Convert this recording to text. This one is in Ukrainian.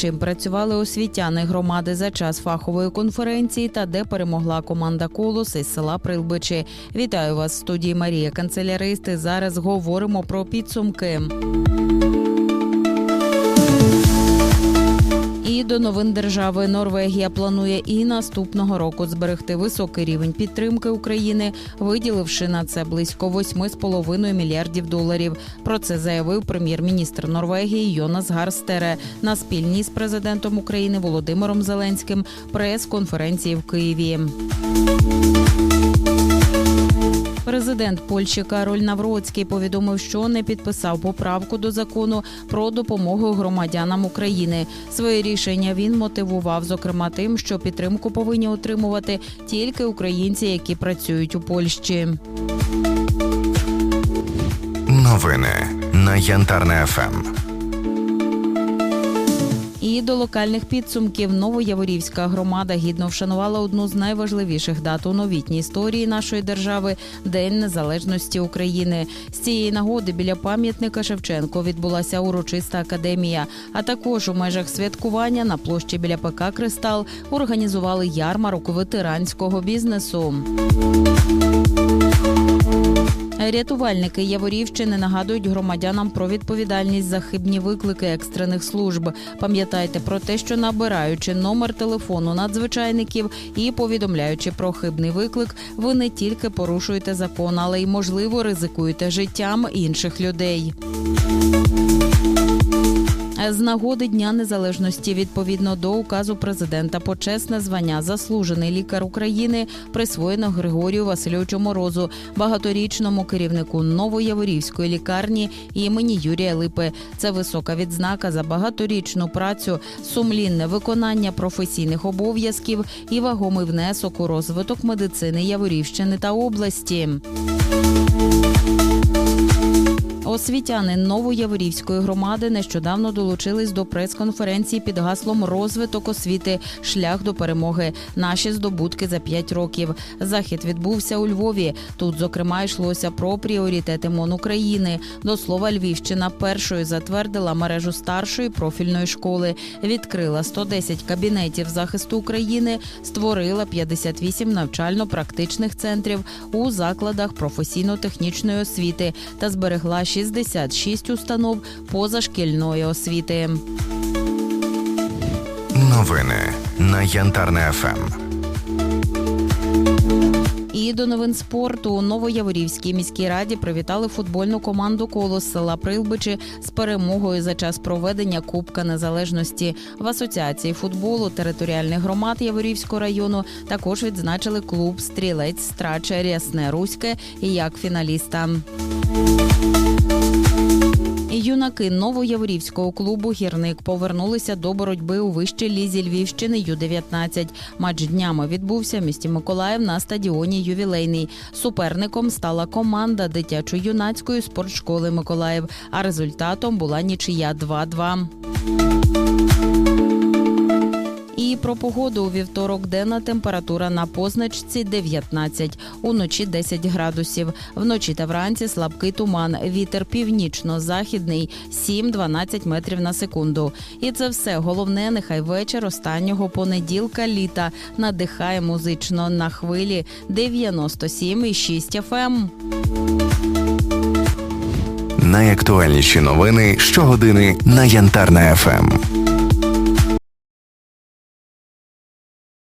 чим працювали освітяни громади за час фахової конференції та де перемогла команда Колос із села Прилбичі. Вітаю вас в студії Марія Канцеляристи. Зараз говоримо про підсумки. До новин держави Норвегія планує і наступного року зберегти високий рівень підтримки України, виділивши на це близько 8,5 мільярдів доларів. Про це заявив прем'єр-міністр Норвегії Йонас Гарстере на спільній з президентом України Володимиром Зеленським прес-конференції в Києві. Президент Польщі Кароль Навроцький повідомив, що не підписав поправку до закону про допомогу громадянам України. Своє рішення він мотивував, зокрема, тим, що підтримку повинні отримувати тільки українці, які працюють у Польщі. Новини на Янтарне. ФМ. І до локальних підсумків Новояворівська громада гідно вшанувала одну з найважливіших дат у новітній історії нашої держави День Незалежності України. З цієї нагоди біля пам'ятника Шевченко відбулася урочиста академія. А також у межах святкування на площі біля ПК Кристал організували ярмарок ветеранського бізнесу. Рятувальники Яворівщини нагадують громадянам про відповідальність за хибні виклики екстрених служб. Пам'ятайте про те, що набираючи номер телефону надзвичайників і повідомляючи про хибний виклик, ви не тільки порушуєте закон, але й можливо ризикуєте життям інших людей. З нагоди Дня Незалежності відповідно до указу президента почесне звання заслужений лікар України присвоєно Григорію Васильовичу Морозу, багаторічному керівнику Новояворівської лікарні імені Юрія Липи. Це висока відзнака за багаторічну працю, сумлінне виконання професійних обов'язків і вагомий внесок у розвиток медицини Яворівщини та області. Освітяни Новояворівської громади нещодавно долучились до прес-конференції під гаслом Розвиток освіти шлях до перемоги. Наші здобутки за п'ять років. Захід відбувся у Львові. Тут, зокрема, йшлося про пріоритети МОН України. До слова, Львівщина першою затвердила мережу старшої профільної школи, відкрила 110 кабінетів захисту України, створила 58 навчально-практичних центрів у закладах професійно-технічної освіти та зберегла 66 установ позашкільної освіти. Новини на Янтарне Ем. ФМ. І до новин спорту у Новояворівській міській раді привітали футбольну команду колос села Прилбичі з перемогою за час проведення Кубка Незалежності в асоціації футболу територіальних громад Яворівського району. Також відзначили клуб Стрілець Страча Рясне Руське як фіналіста. Юнаки Новояворівського клубу Гірник повернулися до боротьби у вищій лізі Львівщини Ю-19. Матч днями відбувся в місті Миколаїв на стадіоні Ювілейний. Суперником стала команда дитячо-юнацької спортшколи Миколаїв. А результатом була нічия 2-2. І про погоду у вівторок денна температура на позначці 19, уночі 10 градусів. Вночі та вранці слабкий туман. Вітер північно-західний 7-12 метрів на секунду. І це все головне. Нехай вечір останнього понеділка літа надихає музично на хвилі 97,6 FM. Найактуальніші новини щогодини на Янтарне ФМ.